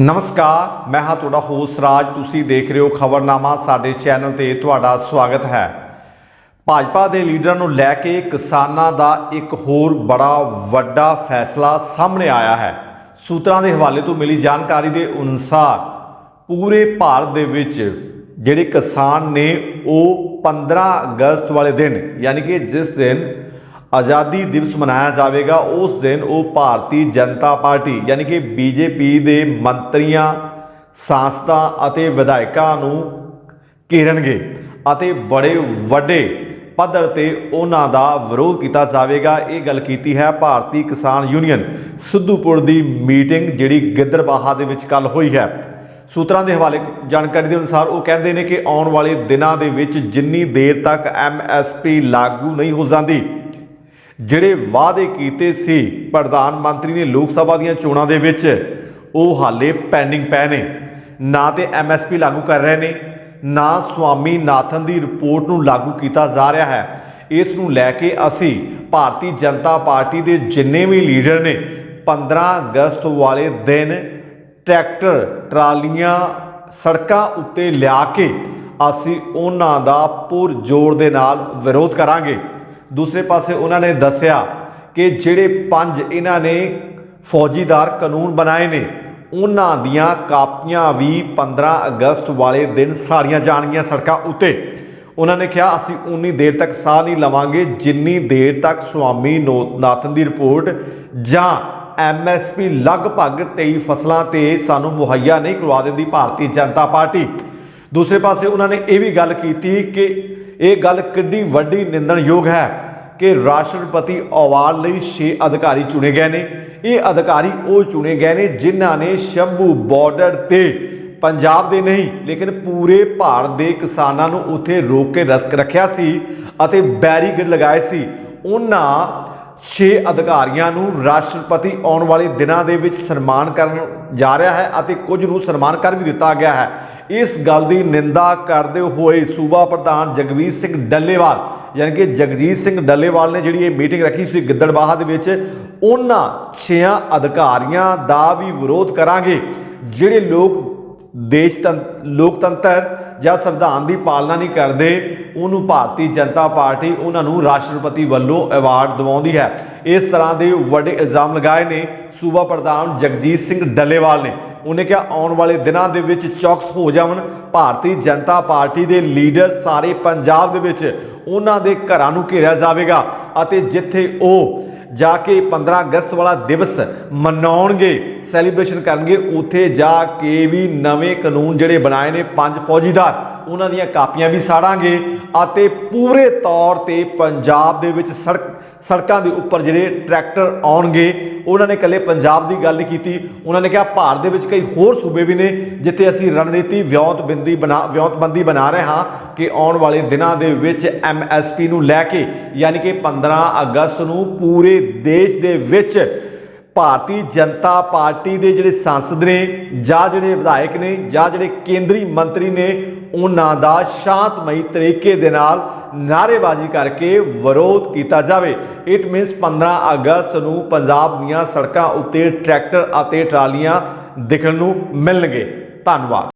ਨਮਸਕਾਰ, ਮੈਂ ਹਾਂ ਤੁਹਾਡਾ ਹੋਸਟ ਰਾਜ। ਤੁਸੀਂ ਦੇਖ ਰਹੇ ਹੋ ਖਬਰਨਾਮਾ, ਸਾਡੇ ਚੈਨਲ ਤੇ ਤੁਹਾਡਾ ਸਵਾਗਤ ਹੈ। ਭਾਜਪਾ ਦੇ ਲੀਡਰਾਂ ਨੂੰ ਲੈ ਕੇ ਕਿਸਾਨਾਂ ਦਾ ਇੱਕ ਹੋਰ ਬੜਾ ਵੱਡਾ ਫੈਸਲਾ ਸਾਹਮਣੇ ਆਇਆ ਹੈ। ਸੂਤਰਾਂ ਦੇ ਹਵਾਲੇ ਤੋਂ ਮਿਲੀ ਜਾਣਕਾਰੀ ਦੇ ਅਨੁਸਾਰ, ਪੂਰੇ ਭਾਰਤ ਦੇ ਵਿੱਚ ਜਿਹੜੇ ਕਿਸਾਨ ਨੇ, ਉਹ 15 ਅਗਸਤ ਵਾਲੇ ਦਿਨ, ਯਾਨੀ ਕਿ ਜਿਸ ਦਿਨ ਆਜ਼ਾਦੀ ਦਿਵਸ ਮਨਾਇਆ ਜਾਵੇਗਾ, ਉਸ ਦਿਨ ਉਹ ਭਾਰਤੀ ਜਨਤਾ ਪਾਰਟੀ ਯਾਨੀ ਕਿ ਬੀਜੇਪੀ ਦੇ ਮੰਤਰੀਆਂ, ਸੰਸਥਾ ਅਤੇ ਵਿਧਾਇਕਾਂ ਨੂੰ ਘੇਰਨਗੇ ਅਤੇ ਬੜੇ ਵੱਡੇ ਪੱਧਰ ਤੇ ਉਹਨਾਂ ਦਾ ਵਿਰੋਧ ਕੀਤਾ ਜਾਵੇਗਾ। ਇਹ ਗੱਲ ਕੀਤੀ ਹੈ ਭਾਰਤੀ ਕਿਸਾਨ ਯੂਨੀਅਨ ਸਿੱਧੂਪੁਰ ਦੀ ਮੀਟਿੰਗ ਜਿਹੜੀ ਗਿੱਦੜਬਾਹਾ ਦੇ ਵਿੱਚ ਕੱਲ ਹੋਈ ਹੈ। ਸੂਤਰਾਂ ਦੇ ਹਵਾਲੇ ਜਾਣਕਾਰੀ ਦੇ ਅਨੁਸਾਰ ਉਹ ਕਹਿੰਦੇ ਨੇ ਕਿ ਆਉਣ ਵਾਲੇ ਦਿਨਾਂ ਦੇ ਵਿੱਚ ਜਿੰਨੀ ਦੇਰ ਤੱਕ ਐਮਐਸਪੀ ਲਾਗੂ ਨਹੀਂ ਹੋ ਜਾਂਦੀ ਜਿਹੜੇ ਵਾਅਦੇ ਕੀਤੇ ਸੀ ਪ੍ਰਧਾਨ ਮੰਤਰੀ ਨੇ ਲੋਕ ਸਭਾ ਦੀਆਂ ਚੋਣਾਂ ਦੇ ਵਿੱਚ, ਉਹ ਹਾਲੇ ਪੈਂਡਿੰਗ ਪਏ ਨੇ। ਨਾ ਤੇ ਐਮਐਸਪੀ ਲਾਗੂ ਕਰ ਰਹੇ ਨੇ, ਨਾ ਸਵਾਮੀ ਨਾਥਨ ਦੀ ਰਿਪੋਰਟ ਨੂੰ ਲਾਗੂ ਕੀਤਾ ਜਾ ਰਿਹਾ ਹੈ। ਇਸ ਨੂੰ ਲੈ ਕੇ ਅਸੀਂ ਭਾਰਤੀ ਜਨਤਾ ਪਾਰਟੀ ਦੇ ਜਿੰਨੇ ਵੀ ਲੀਡਰ ਨੇ 15 ਅਗਸਤ ਵਾਲੇ ਦਿਨ ਟਰੈਕਟਰ, ਟਰਾਲੀਆਂ, ਸੜਕਾਂ ਉੱਤੇ ਲਿਆ ਕੇ ਅਸੀਂ ਉਹਨਾਂ ਦਾ ਪੁਰ ਜ਼ੋਰ ਦੇ ਨਾਲ ਵਿਰੋਧ ਕਰਾਂਗੇ। ਦੂਸਰੇ ਪਾਸੇ ਉਹਨਾਂ ਨੇ ਦੱਸਿਆ ਕਿ ਜਿਹੜੇ ਪੰਜ ਇਹਨਾਂ ਨੇ ਫੌਜੀਦਾਰ ਕਾਨੂੰਨ ਬਣਾਏ ਨੇ, ਉਹਨਾਂ ਦੀਆਂ ਕਾਪੀਆਂ ਵੀ 15 ਅਗਸਤ ਵਾਲੇ ਦਿਨ ਸਾੜੀਆਂ ਜਾਣਗੀਆਂ ਸੜਕਾਂ ਉੱਤੇ। ਉਹਨਾਂ ਨੇ ਕਿਹਾ, ਅਸੀਂ ਉਨੀ ਦੇਰ ਤੱਕ ਸਾਹ ਨਹੀਂ ਲਵਾਂਗੇ, ਜਿੰਨੀ ਦੇਰ ਤੱਕ ਸੁਆਮੀ ਨੋ- ਨਾਥਨ ਦੀ ਰਿਪੋਰਟ ਜਾਂ ਐਮਐਸਪੀ ਲਗਭਗ 23 ਫਸਲਾਂ ਤੇ ਸਾਨੂੰ ਮੁਹੱਈਆ ਨਹੀਂ ਕਰਵਾ ਦਿੰਦੀ ਭਾਰਤੀ ਜਨਤਾ ਪਾਰਟੀ। ਦੂਸਰੇ ਪਾਸੇ ਉਹਨਾਂ ਨੇ ਇਹ ਵੀ ਗੱਲ ਕੀਤੀ ਕਿ ਇਹ ਗੱਲ ਕਿੱਡੀ ਵੱਡੀ ਨਿੰਦਣਯੋਗ ਹੈ। ਕਿ ਰਾਸ਼ਟਰਪਤੀ ਅਵਾਰਡ ਲਈ 6 ਅਧਿਕਾਰੀ ਚੁਣੇ ਗਏ ਨੇ। ਇਹ ਅਧਿਕਾਰੀ ਉਹ ਚੁਣੇ ਗਏ ਨੇ ਜਿਨ੍ਹਾਂ ਨੇ ਸ਼ੰਭੂ ਬਾਰਡਰ ਤੇ ਪੰਜਾਬ ਦੇ ਨਹੀਂ, ਲੇਕਿਨ ਪੂਰੇ ਭਾਰਤ ਦੇ ਕਿਸਾਨਾਂ ਨੂੰ ਉੱਥੇ ਰੋਕ ਕੇ ਰਸਕ ਰੱਖਿਆ ਸੀ ਅਤੇ ਬੈਰੀਕੇਡ ਲਗਾਏ ਸੀ। ਉਹਨਾਂ 6 ਅਧਿਕਾਰੀਆਂ ਨੂੰ ਰਾਸ਼ਟਰਪਤੀ ਆਉਣ ਵਾਲੇ ਦਿਨਾਂ ਦੇ ਵਿੱਚ ਸਨਮਾਨ ਕਰਨ ਜਾ ਰਿਹਾ ਹੈ ਅਤੇ ਕੁਝ ਨੂੰ ਸਨਮਾਨ ਕਰ ਵੀ ਦਿੱਤਾ ਗਿਆ ਹੈ। ਇਸ ਗੱਲ ਦੀ ਨਿੰਦਾ ਕਰਦੇ ਹੋਏ ਸੂਬਾ ਪ੍ਰਧਾਨ ਜਗਵੀਰ ਸਿੰਘ ਡੱਲੇਵਾਲ, ਯਾਨੀ ਕਿ ਜਗਜੀਤ ਸਿੰਘ ਡੱਲੇਵਾਲ ਨੇ ਜਿਹੜੀ ਇਹ ਮੀਟਿੰਗ ਰੱਖੀ ਸੀ ਗਿੱਦੜਬਾਹਾ ਦੇ ਵਿੱਚ, ਉਹਨਾਂ 6 ਅਧਿਕਾਰੀਆਂ ਦਾ ਵੀ ਵਿਰੋਧ ਕਰਾਂਗੇ, ਜਿਹੜੇ ਲੋਕ ਦੇਸ਼ ਤੰ- ਲੋਕਤੰਤਰ ਜਾਂ ਸੰਵਿਧਾਨ ਦੀ ਪਾਲਣਾ ਨਹੀਂ ਕਰਦੇ, ਉਹਨੂੰ ਭਾਰਤੀ ਜਨਤਾ ਪਾਰਟੀ ਉਹਨਾਂ ਨੂੰ ਰਾਸ਼ਟਰਪਤੀ ਵੱਲੋਂ ਅਵਾਰਡ ਦਿਵਾਉਂਦੀ ਹੈ। ਇਸ ਤਰ੍ਹਾਂ ਦੇ ਵੱਡੇ ਇਲਜ਼ਾਮ ਲਗਾਏ ਨੇ ਸੂਬਾ ਪ੍ਰਧਾਨ ਜਗਜੀਤ ਸਿੰਘ ਡੱਲੇਵਾਲ ਨੇ। ਉਹਨੇ ਕਿਹਾ, ਆਉਣ ਵਾਲੇ ਦਿਨਾਂ ਦੇ ਵਿੱਚ ਚੌਕਸ ਹੋ ਜਾਵਣ। ਭਾਰਤੀ ਜਨਤਾ ਪਾਰਟੀ ਦੇ ਲੀਡਰ ਸਾਰੇ ਪੰਜਾਬ ਦੇ ਵਿੱਚ ਉਹਨਾਂ ਦੇ ਘਰਾਂ ਨੂੰ ਘੇਰਿਆ ਜਾਵੇਗਾ ਅਤੇ ਜਿੱਥੇ ਉਹ ਜਾ ਕੇ 15 ਅਗਸਤ ਵਾਲਾ ਦਿਵਸ ਮਨਾਉਣਗੇ ਸੈਲੀਬ੍ਰੇਸ਼ਨ ਕਰਨਗੇ, ਉੱਥੇ ਜਾ ਕੇ ਵੀ ਨਵੇਂ ਕਾਨੂੰਨ ਜਿਹੜੇ ਬਣਾਏ ਨੇ ਪੰਜ ਫੌਜੀਦਾਰ, ਉਹਨਾਂ ਦੀਆਂ ਕਾਪੀਆਂ ਵੀ ਸਾੜਾਂਗੇ ਅਤੇ ਪੂਰੇ ਤੌਰ ਤੇ ਪੰਜਾਬ ਦੇ ਵਿੱਚ ਸੜਕ, ਸੜਕਾਂ ਦੇ ਉੱਪਰ ਜਿਹੜੇ ਟਰੈਕਟਰ ਆਉਣਗੇ ਉਹਨਾਂ ਨੇ ਇਕੱਲੇ ਪੰਜਾਬ ਦੀ ਗੱਲ ਨਹੀਂ ਕੀਤੀ। ਉਹਨਾਂ ਨੇ ਕਿਹਾ ਭਾਰਤ ਦੇ ਵਿੱਚ ਕਈ ਹੋਰ ਸੂਬੇ ਵੀ ਨੇ ਜਿੱਥੇ ਅਸੀਂ ਰਣਨੀਤੀ ਵਿਉਂਤਬੰਦੀ ਬਣਾ ਵਿਉਂਤਬੰਦੀ ਬਣਾ ਰਹੇ ਹਾਂ ਕਿ ਆਉਣ ਵਾਲੇ ਦਿਨਾਂ ਦੇ ਵਿੱਚ ਐਮਐਸਪੀ ਨੂੰ ਲੈ ਕੇ, ਯਾਨੀ ਕਿ 15 ਅਗਸਤ ਨੂੰ ਪੂਰੇ ਦੇਸ਼ ਦੇ ਵਿੱਚ ਭਾਰਤੀ ਜਨਤਾ ਪਾਰਟੀ ਦੇ ਜਿਹੜੇ ਸੰਸਦ ਨੇ ਜਾਂ ਜਿਹੜੇ ਵਿਧਾਇਕ ਨੇ ਜਾਂ ਜਿਹੜੇ ਕੇਂਦਰੀ ਮੰਤਰੀ ਨੇ, ਉਹਨਾਂ ਦਾ ਸ਼ਾਂਤਮਈ ਤਰੀਕੇ ਦੇ ਨਾਲ ਨਾਅਰੇਬਾਜ਼ੀ ਕਰਕੇ ਵਿਰੋਧ ਕੀਤਾ ਜਾਵੇ। ਇਟ ਮੀਨਸ 15 ਅਗਸਤ ਨੂੰ ਪੰਜਾਬ ਦੀਆਂ ਸੜਕਾਂ ਉੱਤੇ ਟਰੈਕਟਰ ਅਤੇ ਟਰਾਲੀਆਂ ਦਿਖਣ ਨੂੰ ਮਿਲਣਗੇ। ਧੰਨਵਾਦ।